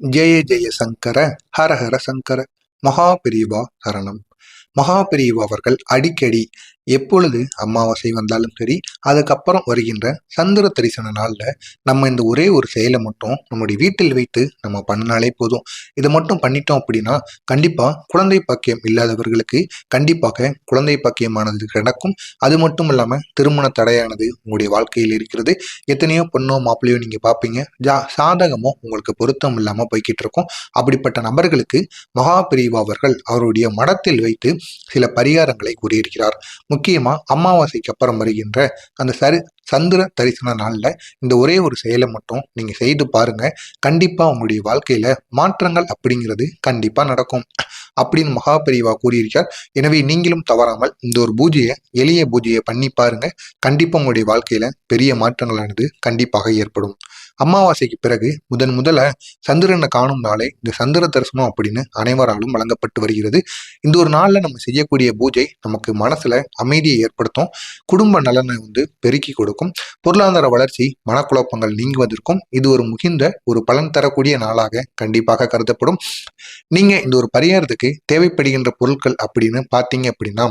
ஜெய ஜெய சங்கர ஹர ஹர சங்கர மகா பெரியவா சரணம். மகா அவர்கள் அடிக்கடி எப்பொழுது அமாவாசை வந்தாலும் சரி அதுக்கப்புறம் வருகின்ற சந்திர தரிசன நாளில் நம்ம இந்த ஒரே ஒரு செயலை மட்டும் நம்முடைய வீட்டில் வைத்து நம்ம பண்ணினாலே போதும். இதை மட்டும் பண்ணிட்டோம் அப்படின்னா கண்டிப்பாக குழந்தை பாக்கியம் இல்லாதவர்களுக்கு கண்டிப்பாக குழந்தை பாக்கியமானது நடக்கும். அது மட்டும் இல்லாமல் திருமண தடையானது உங்களுடைய வாழ்க்கையில் இருக்கிறது. எத்தனையோ பொண்ணோ மாப்பிள்ளையோ நீங்கள் பார்ப்பீங்க ஜா சாதகமோ உங்களுக்கு பொருத்தம் இல்லாமல் போய்கிட்டு இருக்கும். அப்படிப்பட்ட நபர்களுக்கு மகா பிரிவு அவர்கள் அவருடைய மடத்தில் வைத்து சில பரிகாரங்களை கூறியிருக்கிறார். முக்கியமா அமாவாசைக்கு அப்புறம் வருகின்ற அந்த சரி சந்திர தரிசன நாள்ல இந்த ஒரே ஒரு செயலை மட்டும் நீங்க செய்து பாருங்க. கண்டிப்பா உங்களுடைய வாழ்க்கையில மாற்றங்கள் அப்படிங்கிறது கண்டிப்பா நடக்கும். அப்படின்னு மகாபெரிவா கூறியிருக்கார் எனவே நீங்களும் தவறாமல் இந்த ஒரு பூஜையை எளிய பூஜையை பண்ணி பாருங்க. கண்டிப்பாக உங்களுடைய வாழ்க்கையில பெரிய மாற்றங்களானது கண்டிப்பாக ஏற்படும். அமாவாசைக்கு பிறகு முதன் முதல சந்திரனை காணும் நாளே இந்த சந்திர தரிசனம் அப்படின்னு அனைவராலும் வழங்கப்பட்டு வருகிறது. இந்த ஒரு நாளில் நம்ம செய்யக்கூடிய பூஜை நமக்கு மனசுல அமைதியை ஏற்படுத்தும் குடும்ப நலனை வந்து பெருக்கி கொடுக்கும் பொருளாதார வளர்ச்சி மனக்குழப்பங்கள் நீங்குவதற்கும் இது ஒரு முகிந்த ஒரு பலன் தரக்கூடிய நாளாக கண்டிப்பாக கருதப்படும். நீங்க இந்த ஒரு பரிகாரத்துக்கு தேவைப்படுகின்ற பொருட்கள் அப்படின்னு பார்த்தீங்க அப்படின்னா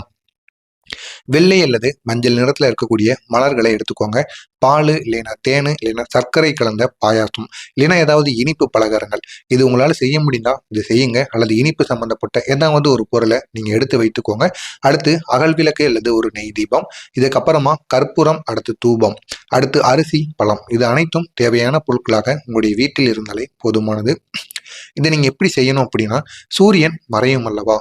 வெள்ளை அல்லது மஞ்சள் நிறத்துல இருக்கக்கூடிய மலர்களை எடுத்துக்கோங்க. பால் இல்லைன்னா தேனு இல்லைன்னா சர்க்கரை கலந்த பாயாசம் இல்லைன்னா ஏதாவது இனிப்பு பலகாரங்கள். இது உங்களால் செய்ய முடிந்தால் இது செய்யுங்க. அல்லது இனிப்பு சம்பந்தப்பட்ட ஏதாவது ஒரு பொருளை நீங்க எடுத்து வைத்துக்கோங்க. அடுத்து அகல் விளக்கு அல்லது ஒரு நெய் தீபம். இதுக்கப்புறமா கற்பூரம் அடுத்து தூபம் அடுத்து அரிசி பழம். இது அனைத்தும் தேவையான பொருட்களாக உங்களுடைய வீட்டில் இருந்தாலே போதுமானது. இதை நீங்க எப்படி செய்யணும் அப்படின்னா சூரியன் மறையும் அல்லவா?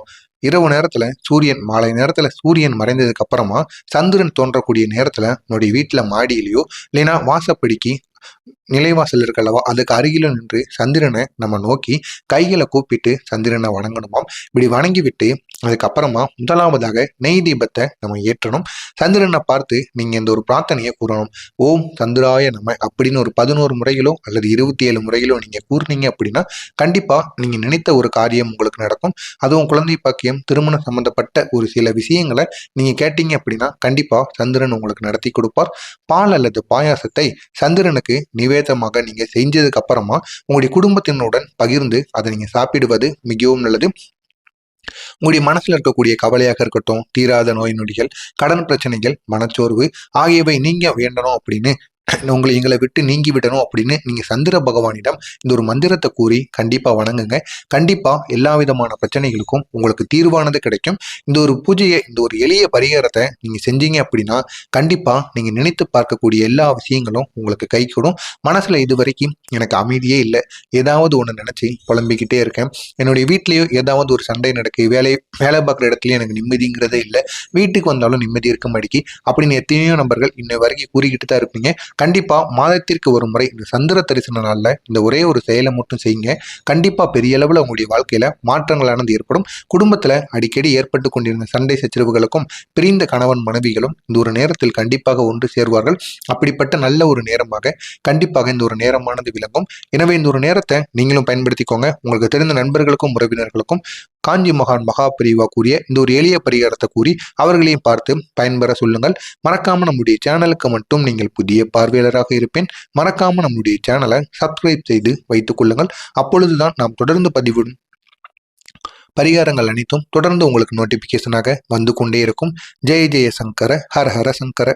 இரவு நேரத்தில் சூரியன் மாலை நேரத்தில் சூரியன் மறைந்ததுக்கு அப்புறமா சந்திரன் தோன்றக்கூடிய நேரத்தில் உன்னுடைய வீட்டில் மாடியிலையோ இல்லைன்னா வாசப்படிக்கு நிலைவாசல் இருக்கல்லவா அதுக்கு அருகில நின்று சந்திரனை நம்ம நோக்கி கைகளை கூப்பிட்டு சந்திரனை வணங்கணுமாம். இப்படி வணங்கி விட்டு அதுக்கப்புறமா முதலாவதாக நெய் தீபத்தை நம்ம ஏற்றணும். சந்திரனை பார்த்து நீங்கள் இந்த ஒரு பிரார்த்தனையை கூறணும். ஓம் சந்திராய நம்ம அப்படின்னு ஒரு பதினோரு முறைகளோ அல்லது இருபத்தி ஏழு முறைகளோ நீங்கள் கூறினீங்க அப்படின்னா கண்டிப்பாக நீங்கள் நினைத்த ஒரு காரியம் உங்களுக்கு நடக்கும். அதுவும் குழந்தை பாக்கியம் திருமணம் சம்பந்தப்பட்ட ஒரு சில விஷயங்களை நீங்கள் கேட்டீங்க அப்படின்னா கண்டிப்பாக சந்திரன் உங்களுக்கு நடத்தி கொடுப்பார். பால் அல்லது பாயாசத்தை சந்திரனுக்கு நிவேதமாக நீங்கள் செஞ்சதுக்கு அப்புறமா உங்களுடைய குடும்பத்தினுடன் பகிர்ந்து அதை நீங்கள் சாப்பிடுவது மிகவும் நல்லது. உங்களுடைய மனசில் இருக்கக்கூடிய கவலையாக இருக்கட்டும் தீராத நோய் நொடிகள் கடன் பிரச்சனைகள் மனச்சோர்வு ஆகியவை நீங்க வேண்டணும் அப்படின்னு உங்களை எங்களை விட்டு நீங்கி விடணும் அப்படின்னு நீங்கள் சந்திர பகவானிடம் இந்த ஒரு மந்திரத்தை கூறி கண்டிப்பாக வணங்குங்க. கண்டிப்பாக எல்லா விதமான பிரச்சனைகளுக்கும் உங்களுக்கு தீர்வானது கிடைக்கும். இந்த ஒரு பூஜையை இந்த ஒரு எளிய பரிகாரத்தை நீங்கள் செஞ்சீங்க அப்படின்னா கண்டிப்பாக நீங்கள் நினைத்து பார்க்கக்கூடிய எல்லா விஷயங்களும் உங்களுக்கு கை கூடும். இது வரைக்கும் எனக்கு அமைதியே இல்லை. ஏதாவது ஒன்று நினச்சி புலம்பிக்கிட்டே இருக்கேன். என்னுடைய வீட்லேயோ ஏதாவது ஒரு சண்டை நடக்கு வேலை வேலை பார்க்குற இடத்துலையும் எனக்கு நிம்மதிங்கிறதே இல்லை. வீட்டுக்கு வந்தாலும் நிம்மதி இருக்க மாட்டேங்கி அப்படின்னு எத்தனையோ நபர்கள் இன்ன வரைக்கும் கூறிக்கிட்டு தான் இருப்பீங்க. கண்டிப்பாக மாதத்திற்கு ஒரு முறை இந்த சந்திர தரிசன நாளில் இந்த ஒரே ஒரு செயலை மட்டும் செய்யுங்க. கண்டிப்பாக பெரிய அளவில் உங்களுடைய வாழ்க்கையில் மாற்றங்களானது ஏற்படும். குடும்பத்தில் அடிக்கடி ஏற்பட்டு கொண்டிருந்த சண்டை சச்சரவுகளுக்கும் பிரிந்த கணவன் மனைவிகளும் இந்த ஒரு நேரத்தில் கண்டிப்பாக ஒன்று சேர்வார்கள். அப்படிப்பட்ட நல்ல ஒரு நேரமாக கண்டிப்பாக இந்த ஒரு நேரமானது விளங்கும். எனவே இந்த ஒரு நேரத்தை நீங்களும் பயன்படுத்திக்கோங்க. உங்களுக்கு தெரிந்த நண்பர்களுக்கும் உறவினர்களுக்கும் காஞ்சி மகான் மகா பிரிவா கூறிய இந்த ஒரு எளிய பரிகாரத்தை கூறி அவர்களையும் பார்த்து பயன்பெற சொல்லுங்கள். மறக்காம நம்முடைய சேனலுக்கு மட்டும் நீங்கள் புதிய பார்வையாளராக இருப்பேன். மறக்காம நம்முடைய சேனலை சப்ஸ்கிரைப் செய்து வைத்துக் கொள்ளுங்கள். அப்பொழுதுதான் நாம் தொடர்ந்து பதிவிடும் பரிகாரங்கள் அனைத்தும் தொடர்ந்து உங்களுக்கு நோட்டிபிகேஷனாக வந்து கொண்டே இருக்கும். ஜெய ஜெய சங்கர ஹர ஹர சங்கர.